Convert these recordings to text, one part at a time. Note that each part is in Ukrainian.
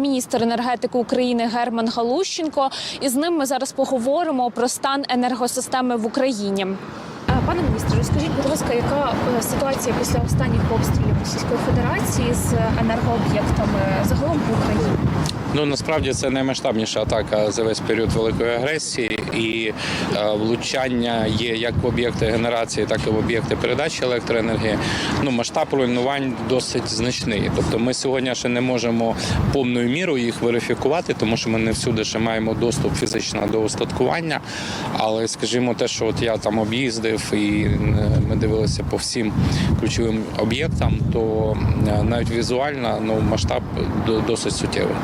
Міністр енергетики України Герман Галущенко. І з ним ми зараз поговоримо про стан енергосистеми в Україні. Пане міністре, розкажіть, будь ласка, яка е, ситуація після останніх обстрілів Російської Федерації з енергооб'єктами загалом в Україні? Ну насправді це наймасштабніша атака за весь період великої агресії, і е, влучання є як в об'єкти генерації, так і в об'єкти передачі електроенергії. Ну масштаб руйнувань досить значний. Тобто, ми сьогодні ще не можемо повною мірою їх верифікувати, тому що ми не всюди ще маємо доступ фізично до устаткування. Але скажімо, те, що от я там об'їздив і е, ми дивилися по всім ключовим об'єктам, то е, навіть візуально ну масштаб до- досить суттєвий.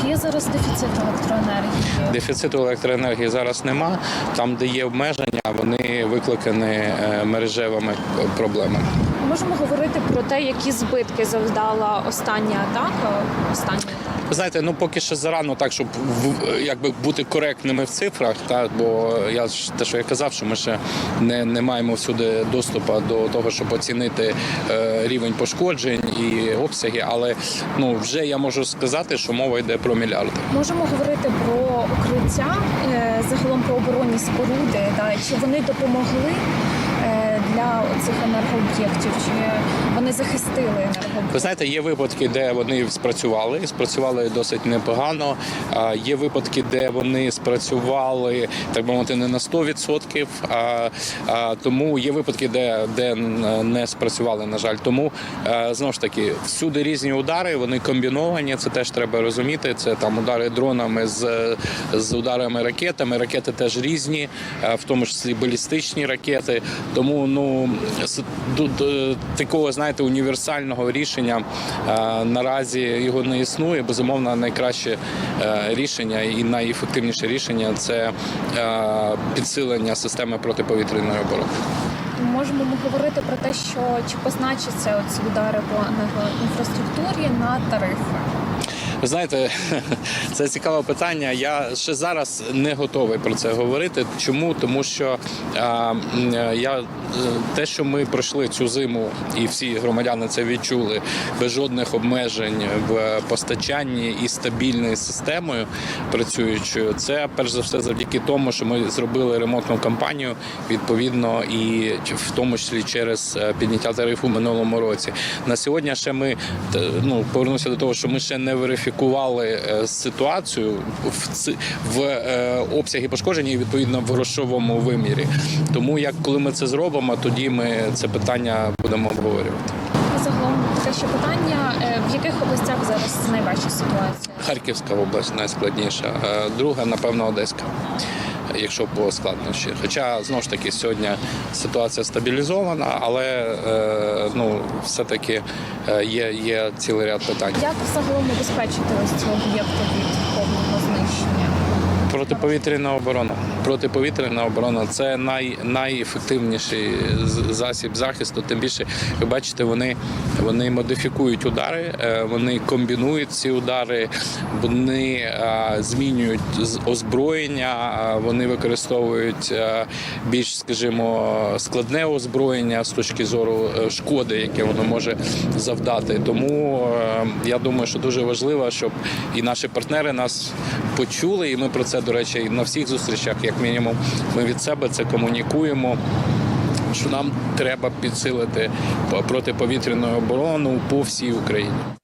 Чи є зараз дефіцит електроенергії? Дефіциту електроенергії зараз нема. Там, де є обмеження, вони викликані е, мережевими проблемами. Можемо говорити про те, які збитки завдала остання атака. Остання атака. Ви знаєте, ну поки що зарано так, щоб в- якби бути коректними в цифрах, та бо я ж те, що я казав, що ми ще не, не маємо всюди доступу до того, щоб оцінити е, рівень пошкоджень і обсяги. Але ну вже я можу сказати, що мова йде про мільярди. Можемо говорити про укриття, е, загалом про оборонні споруди. Да? Чи вони допомогли для цих енергооб'єктів? Чи вони захистили Ви знаєте, є випадки, де вони спрацювали, спрацювали досить непогано. Є випадки, де вони спрацювали так би мовити не на 100%, а, тому є випадки, де, де не спрацювали. На жаль, тому знову ж таки всюди різні удари, вони комбіновані. Це теж треба розуміти. Це там удари дронами з, з ударами ракетами. Ракети теж різні, в тому числі балістичні ракети. Тому ну е, такого знаєте універсального рішення е, наразі його не існує. Безумовно, найкраще е, рішення і найефективніше рішення це е, підсилення системи протиповітряної оборони. Можемо ми говорити про те, що чи позначаться ці удари по енергоінфраструктурі на тарифи? Ви знаєте, це цікаве питання. Я ще зараз не готовий про це говорити. Чому? Тому що а, я е, те, що ми пройшли цю зиму, і всі громадяни це відчули без жодних обмежень в постачанні і стабільною системою працюючою, це перш за все завдяки тому, що ми зробили ремонтну кампанію відповідно, і в тому числі через е, підняття тарифу в минулому році. На сьогодні ще ми т- ну повернуся до того, що ми ще не верифікували е, ситуацію в в обсягі обсяги пошкодження і відповідно в грошовому вимірі. Тому як коли ми це зробимо, тоді ми це питання будемо обговорювати. Загалом таке ще питання: е, в яких областях зараз найважча ситуація? Харківська область найскладніша, е, друга, напевно, Одеська. Якщо по складнощі. Хоча знову ж таки сьогодні ситуація стабілізована, але е, ну все-таки е, є, є цілий ряд питань. Як загалом убезпечити ось цього об'єкту від повного знищення? Протиповітряна оборона. Протиповітряна оборона це най, найефективніший засіб захисту. Тим більше, ви бачите, вони, вони модифікують удари, е, вони комбінують ці удари, вони змінюють озброєння, вони використовують е, більш, скажімо, складне озброєння з точки зору е, шкоди, яке воно може завдати. Тому я думаю, що дуже важливо, щоб і наші партнери нас почули, і ми про це, до речі, на всіх зустрічах, як мінімум, ми від себе це комунікуємо. Що нам треба підсилити протиповітряну оборону по всій Україні.